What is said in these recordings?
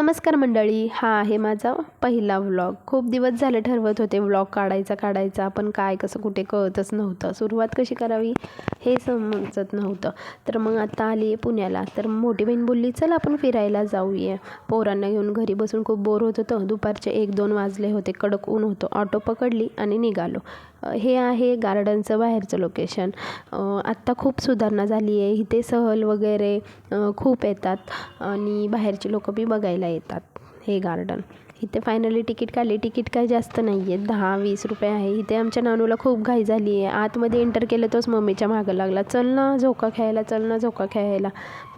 नमस्कार मंडळी हा आहे माझा पहिला व्लॉग खूप दिवस झाले ठरवत होते व्लॉग काढायचा काढायचा पण काय कसं कुठे कळतच नव्हतं. सुरुवात कशी करावी हे समजत नव्हतं. तर मग आता आली आहे पुण्याला. तर मोठी बहीण बोलली चल आपण फिरायला जाऊया. पोरांना घेऊन घरी बसून खूप बोर होत होतं. दुपारचे एक दोन वाजले होते. कडक ऊन होतं. ऑटो पकडली आणि निघालो. हे आहे गार्डनचं बाहेरचं लोकेशन. आत्ता खूप सुधारणा झाली आहे. इथे सहल वगैरे खूप येतात आणि बाहेरची लोकं बी बघायला येतात हे गार्डन. इथे फायनली तिकीट काढली. तिकीट काही जास्त नाही आहे दहा वीस रुपये आहे. इथे आमच्या नानूला खूप घाई झाली आहे. आतमध्ये एंटर केलं तोच मम्मीच्या मागं लागला. चल ना झोका खेळायला चल ना झोका खेळायला.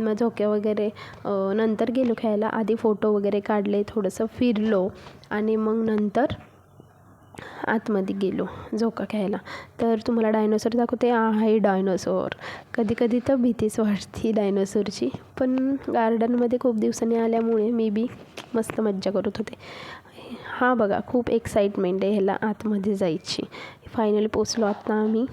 मग झोके वगैरे नंतर गेलो खेळायला. आधी फोटो वगैरे काढले थोडंसं फिरलो आणि मग नंतर आतमध्ये गेलो झोका खेळायला तर तुम्हाला डायनोसॉर दाखवते आहे डायनोसॉर. कधी कधी तर भीतीच वाटते डायनोसॉरची. पण गार्डनमध्ये खूप दिवसांनी आल्यामुळे मी बी मस्त मज्जा करत होते. हा बघा खूप एक्साइटमेंट आहे ह्याला आतमध्ये जायची. फायनली पोचलो आता आम्ही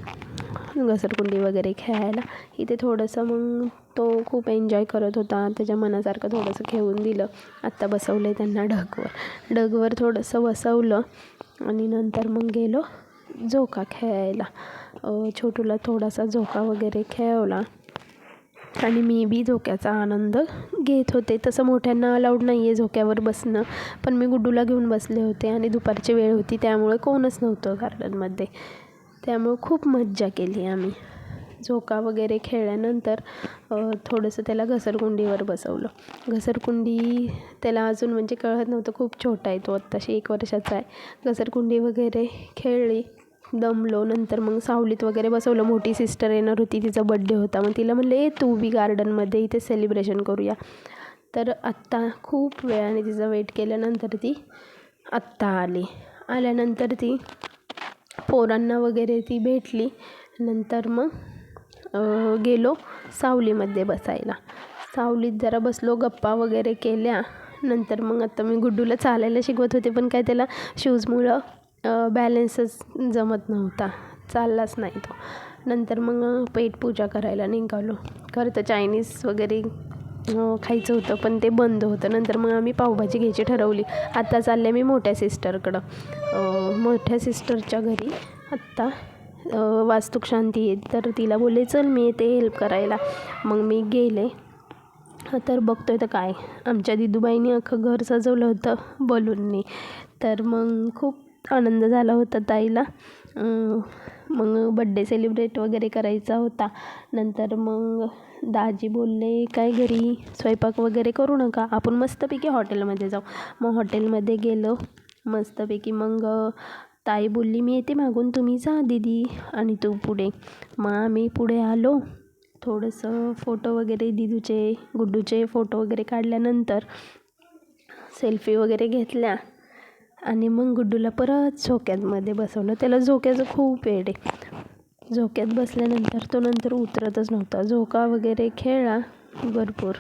घसरकुंडी वगैरे खेळायला. इथे थोडंसं मग तो खूप एन्जॉय करत होता. त्याच्या मनासारखं थोडंसं खेळून दिलं. आत्ता बसवलं आहे त्यांना ढगवर. ढगवर थोडंसं बसवलं आणि नंतर मग गेलो झोका खेळायला. छोटूला थोडासा झोका वगैरे खेळवला आणि मी बी झोक्याचा आनंद घेत होते. तसं मोठ्यांना अलाउड नाही आहे झोक्यावर बसणं. पण मी गुड्डूला घेऊन बसले होते आणि दुपारची वेळ होती त्यामुळे कोणच नव्हतं गार्डनमध्ये. त्यामुळे खूप मज्जा केली आम्ही. झोका वगैरे खेळल्यानंतर थोडंसं त्याला घसरकुंडीवर बसवलं. घसरकुंडी त्याला अजून म्हणजे कळत नव्हतं खूप छोटा आहे तो आत्ताशी एक वर्षाचा आहे. घसरकुंडी वगैरे खेळली दमलो नंतर मग सावलीत वगैरे बसवलं. मोठी सिस्टर येणार होती तिचा बड्डे होता. मग तिला म्हणलं ए तू बी गार्डनमध्ये इथे सेलिब्रेशन करूया. तर आत्ता खूप वेळाने तिचं वेट केल्यानंतर ती आत्ता आली. आल्यानंतर ती पोरांना वगैरे ती भेटली. नंतर मग गेलो सावलीमध्ये बसायला. सावलीत जरा बसलो गप्पा वगैरे केल्या. नंतर मग आता मी गुड्डूला चालायला शिकवत होते पण काय त्याला शूजमुळं बॅलन्सच जमत नव्हता. चाललाच नाही तो. नंतर मग पेटपूजा करायला निघालो. खरं तर चायनीज वगैरे खायचं होतं पण ते बंद होतं. नंतर मग आम्ही पावभाजी घ्यायची ठरवली. आत्ता चालले मी मोठ्या सिस्टरकडं मोठ्या सिस्टरच्या घरी. आत्ता वास्तुक शांती आहे. तर तिला बोलले चल मी येते हेल्प करायला. मग मी गेले. तर बघतोय तर काय. आमच्या दिदूबाईंनी अख्खं घर सजवलं होतं बलूननी. तर मग खूप आनंद झाला होता ताईला. मग बड्डे सेलिब्रेट वगैरे करायचा होता. नंतर मग दाजी बोलले काय घरी? स्वयंपाक वगैरे करू नका. आपण मस्तपैकी हॉटेलमध्ये जाऊ. मग हॉटेलमध्ये गेलो. मस्तपैकी मग ताई बोलली मी येते मागून तुम्ही जा दीदी. आणि तू पुढे मग आम्ही पुढे आलो. थोडंसं फोटो वगैरे दिदूचे गुड्डूचे फोटो वगैरे काढल्यानंतर सेल्फी वगैरे घेतल्या. आणि मग गुड्डूला परत झोक्यामध्ये बसवलं. त्याला झोक्याचं खूप वेड आहे. झोक्यात बसल्यानंतर तो नंतर उतरतच नव्हता. झोका वगैरे खेळला भरपूर.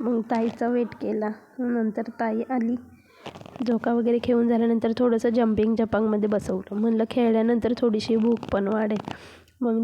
मग ताईचा वेट केला. नंतर ताई आली. झोका वगैरे खेळून झाल्यानंतर थोडंसं जम्पिंग जपांगमध्ये बसवलं. म्हणलं खेळल्यानंतर थोडीशी भूक पण वाढेल. मग जम